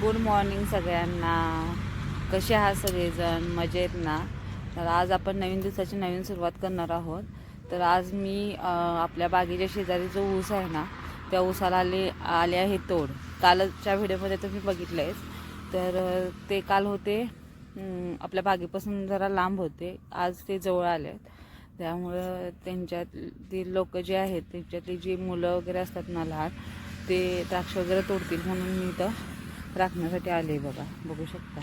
Good morning सगळ्यांना. कसे आहात सगळेजण? मजेत ना? तर आज आपण नवीन दिवसाची नवीन सुरुवात करणार आहोत. तर आज मी आपल्या बागेच्या शेजारी जो ऊस आहे ना त्या ऊसाला आले आले आहे तोड. कालच्या व्हिडिओमध्ये तुम्ही बघितलं आहेस तर ते काल होते आपल्या बागेपासून जरा लांब होते. आज ते जवळ आले आहेत. त्यामुळं त्यांच्यातली लोक जे आहेत त्यांच्यातली जी मुलं वगैरे असतात ना लहान ते द्राक्ष वगैरे तोडतील म्हणून मी इथं राखण्यासाठी आले बघा. बघू शकता.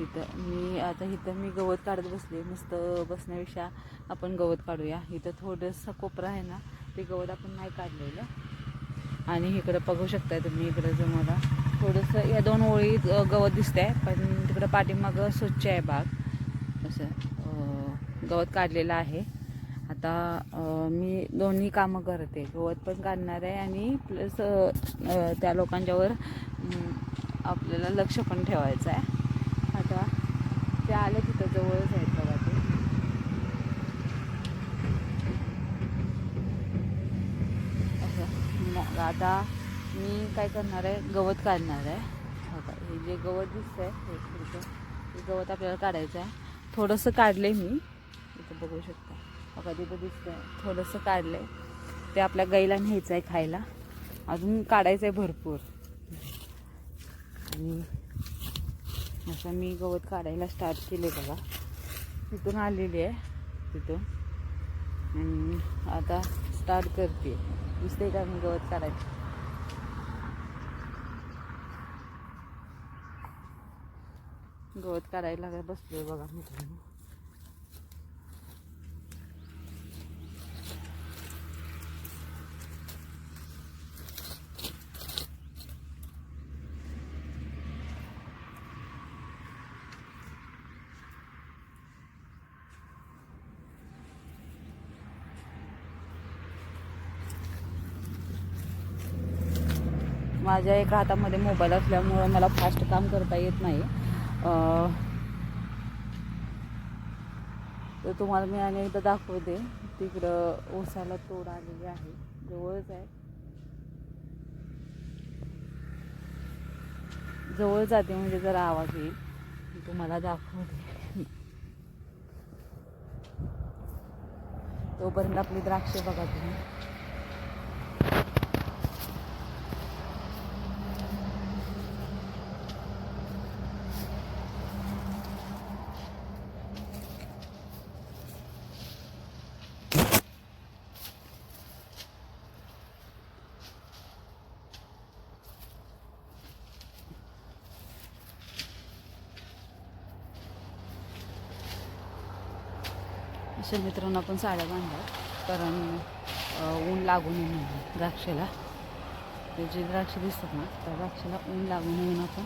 इथं मी आता इथं मी गवत काढत बसले. मस्त बसण्यापेक्षा आपण गवत काढूया. इथं थोडंसं कोपरा आहे ना ते गवत आपण नाही काढलेलं. आणि इकडं बघू शकताय तुम्ही इकडं जो मला थोडंसं या दोन ओळीत गवत दिसतंय पण तिकडं पाठीमागं स्वच्छ आहे बाग. असं गवत काढलेलं आहे. आता मी दोन्ही कामं करते. गवत पण काढणार आहे आणि प्लस त्या लोकांच्यावर आपल्याला लक्ष पण ठेवायचं आहे. आता ते आले तिथं जवळच आहेत बघा ते. असं मग आता मी काय करणार आहे? गवत काढणार आहे. बघा हे जे गवत दिसतंय हे ते हे गवत आपल्याला काढायचं आहे. थोडंसं काढले मी. इथं बघू शकता. बघा तिथं दिसतंय. थोडंसं काढलं आहे ते आपल्या गाईला न्यायचं आहे खायला. अजून काढायचं आहे भरपूर. आणि असं मी गवत काढायला स्टार्ट केले बघा. तिथून आलेली आहे तिथून. आणि आता स्टार्ट करते दिसते का मी गवत काढायचं गवत काढायला काय बसलोय बघा मित्रांनो माझ्या एका हातामध्ये मोबाईल असल्यामुळं मला फास्ट काम करता येत नाही. तर तुम्हाला मी आणि एकदा दाखवते. तिकडं ओसाला तोड आलेली आहे. जवळच आहे. जवळ जाते म्हणजे जरा आवाज येईल. तुम्हाला दाखवते. तोपर्यंत आपली द्राक्षे बघा तुम्ही. अशा मित्रांनो आपण साड्या बांधल्या कारण ऊन लागू नये म्हणून द्राक्षेला. ते जे द्राक्ष दिसतात ना त्या द्राक्षेला ऊन लागू नये म्हणून आपण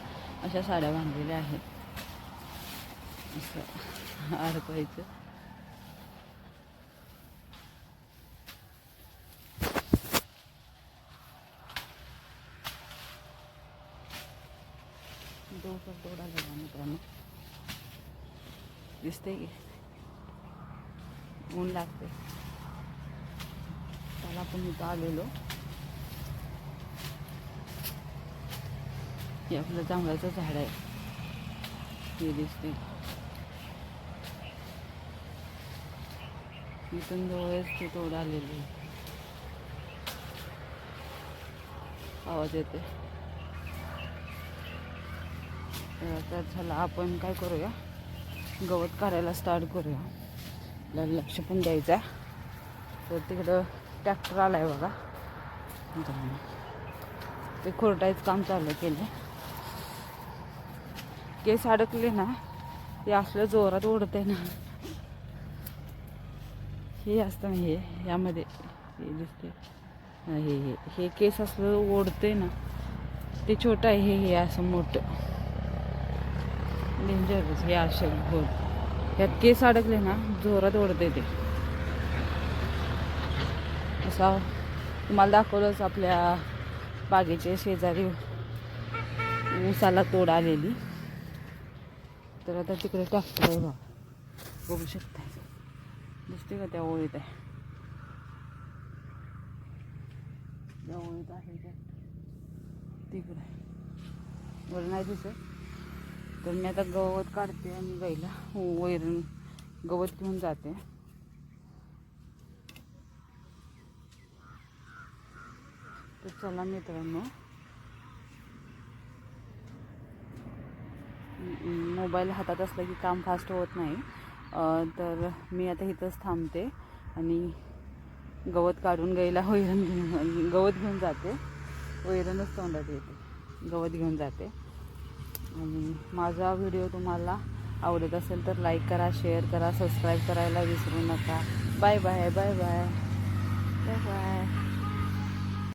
अशा साड्या बांधलेल्या आहेत. असं अडकवायचं डोकं डोडा झाला मित्रांनो. दिसते की? ऊन लागते. त्याला आपण इथं आलेलो. हे आपलं जांभळाचं झाड आहे. हे दिसते इथून जवळच ते तोड आलेले आवाज येते तर आता आपण काय करूया? गवत काढायला स्टार्ट करूया. आपल्याला लक्ष पण द्यायचं आहे. तर तिकडं ट्रॅक्टर आला आहे बघा. ते खोरटायचं काम चालू केलं केस अडकले ना ते असलं जोरात ओढते ना. हे असतं हे यामध्ये. हे दिसते हे हे हे. केस असलं ओढते ना ते छोटं आहे हे हे असं मोठं. डेंजरस हे असं बोल यात केस अडकले ना जोरात ओढते ते. असा तुम्हाला दाखवलंच आपल्या बागेच्या शेजारी ऊसाला तोड आलेली. तर आता तिकडे टाकतो आहे बघू शकता दिसते का त्या ओळीत आहे? त्या ओळीत आहे तिकडे बरं नाही दिसत. तर मी आता गवत काढते आणि गाईला वैरण गवत घेऊन जाते. तर चला मित्रांनो. मोबाईल हातात असला की काम फास्ट होत नाही. तर मी आता इथंच थांबते आणि गवत काढून गाईला वैरण घेऊन गवत घेऊन जाते. वैरणच तोंडात येते. गवत घेऊन जाते. आणि माझा व्हिडिओ तुम्हाला आवडत असेल तर लाईक करा शेअर करा सबस्क्राईब करायला विसरू नका. Bye bye bye bye bye bye